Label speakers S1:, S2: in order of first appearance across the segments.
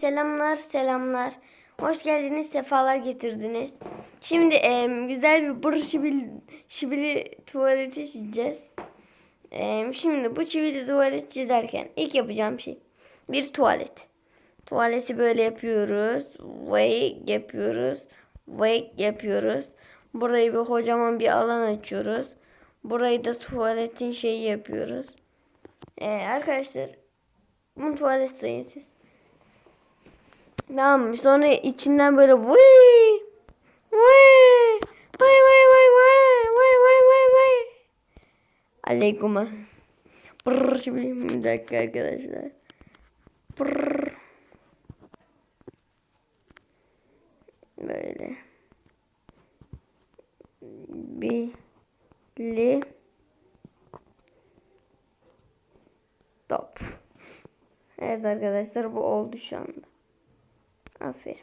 S1: Selamlar selamlar. Hoş geldiniz sefalar getirdiniz. Şimdi em, güzel bir bır şibil, şibili tuvaleti çizeceğiz. Em, şimdi bu çivili tuvalet çizerken ilk yapacağım şey bir tuvalet. Tuvaleti böyle yapıyoruz. Way yapıyoruz. Way yapıyoruz. Burayı bir kocaman bir alan açıyoruz. Burayı da tuvaletin şeyi yapıyoruz. Ee, arkadaşlar bunu tuvalet sayın siz. Tamam? Sonra içinden böyle vıy vıy vay vay vay vay vay vay vay. Aleyküm. Brrr, şimdi bir dakika arkadaşlar. Brrr. Böyle. Bili top. Evet arkadaşlar bu oldu şu anda. Aferin.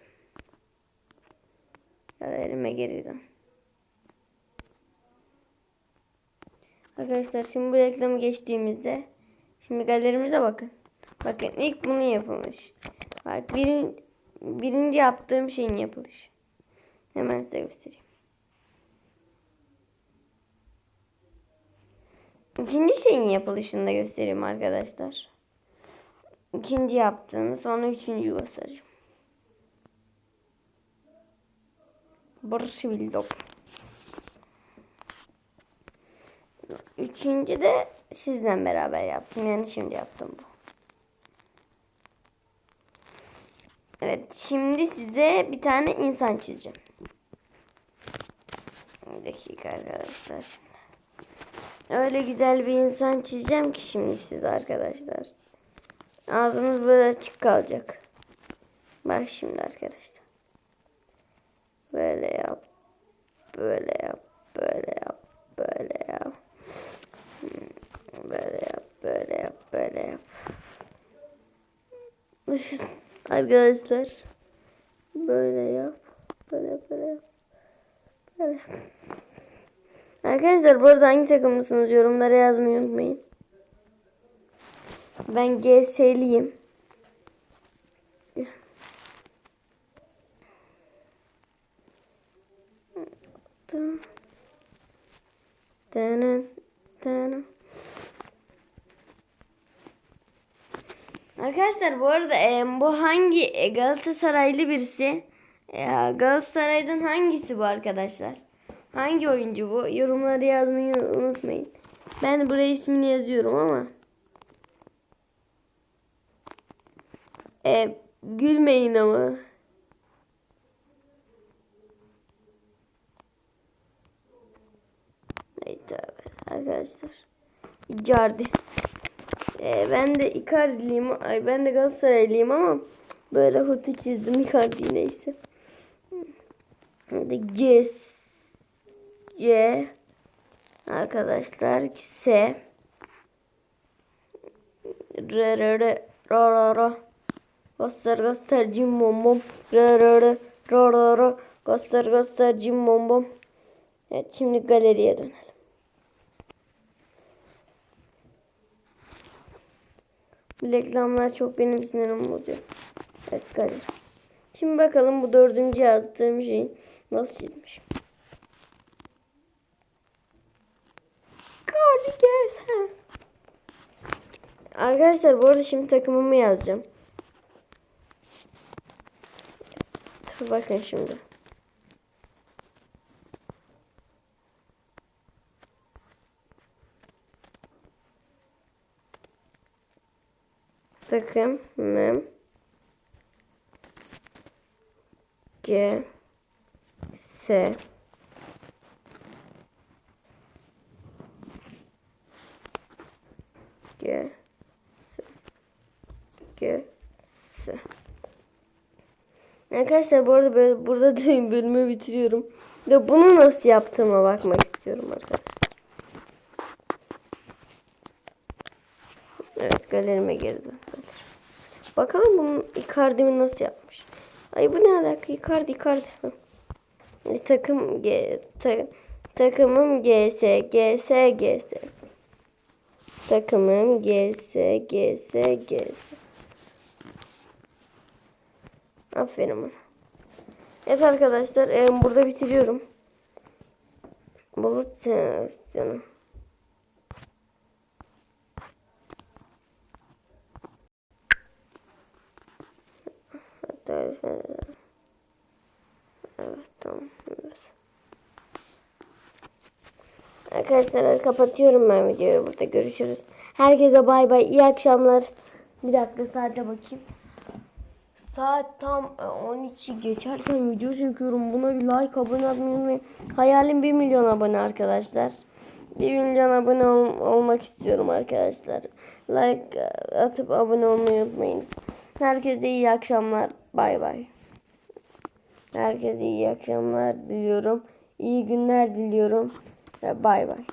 S1: Galerime geri dön. Arkadaşlar şimdi bu reklamı geçtiğimizde şimdi galerimize bakın. Bakın ilk bunu yapılmış. Bak birin, birinci yaptığım şeyin yapılışı. Hemen size göstereyim. İkinci şeyin yapılışını da göstereyim arkadaşlar. İkinci yaptığını sonra üçüncüyü göstereceğim. Barış bildim. Üçüncü de sizden beraber yaptım. Yani şimdi yaptım bu. Evet şimdi size bir tane insan çizeceğim. Bir dakika arkadaşlar şimdi. Öyle güzel bir insan çizeceğim ki şimdi size arkadaşlar. Ağzınız böyle açık kalacak. Bak şimdi arkadaşlar. Böyle yap. Böyle yap. Böyle yap. Böyle yap. Hmm, Böyle yap. Böyle yap. Böyle yap. Arkadaşlar. Böyle yap. Böyle yap. Böyle yap. Böyle yap. Arkadaşlar bu arada hangi takımlısınız yorumlara yazmayı unutmayın. Ben GS'liyim. Tanın, tanın. Arkadaşlar bu arada e, bu hangi e, Galatasaraylı birisi? E, Galatasaray'dan hangisi bu arkadaşlar? Hangi oyuncu bu? Yorumlara yazmayı unutmayın. Ben buraya ismini yazıyorum ama. E, gülmeyin ama. Ay tövbe arkadaşlar. Icardi. E, ben de Icardi'liyim. Ay ben de Galatasaraylıyım ama böyle hutu çizdim Icardi neyse. Hadi C C arkadaşlar S R R R ra ra ra göster göster cim bom bom R R R ra ra ra göster göster cim bom bom Evet şimdi galeriye dönelim. Bu reklamlar çok benim sinirimi bozuyor. Evet galeri. Şimdi bakalım bu dördüncü yazdığım şeyi nasıl çizmiş. Cardigan. Arkadaşlar bu arada şimdi takımımı yazacağım. Bakın şimdi. Takımım G S G S G S Arkadaşlar bu arada böyle burada da bölümü bitiriyorum. Ve bunu nasıl yaptığıma bakmak istiyorum arkadaşlar. Evet galerime. Galeri. Bakalım bunun Icardi'mi nasıl yapmış. Ay bu ne alaka? Icardi Icardi. E, takım G ta, takımım GS GS GS. Takımım GS GS GS. Aferin bana. Evet arkadaşlar e, burada bitiriyorum. Bulut canım. Evet tamam. Arkadaşlar kapatıyorum ben videoyu. Burada görüşürüz. Herkese bay bay. İyi akşamlar. Bir dakika saate bakayım. Saat tam e, 12 geçerken video çekiyorum. Buna bir like, abone olmayı. Hayalim 1 milyon abone arkadaşlar. 1 milyon abone ol- olmak istiyorum arkadaşlar. Like e, atıp abone olmayı unutmayınız. Herkese iyi akşamlar. Bay bay. Herkese iyi akşamlar diliyorum. İyi günler diliyorum. Ve bay bay.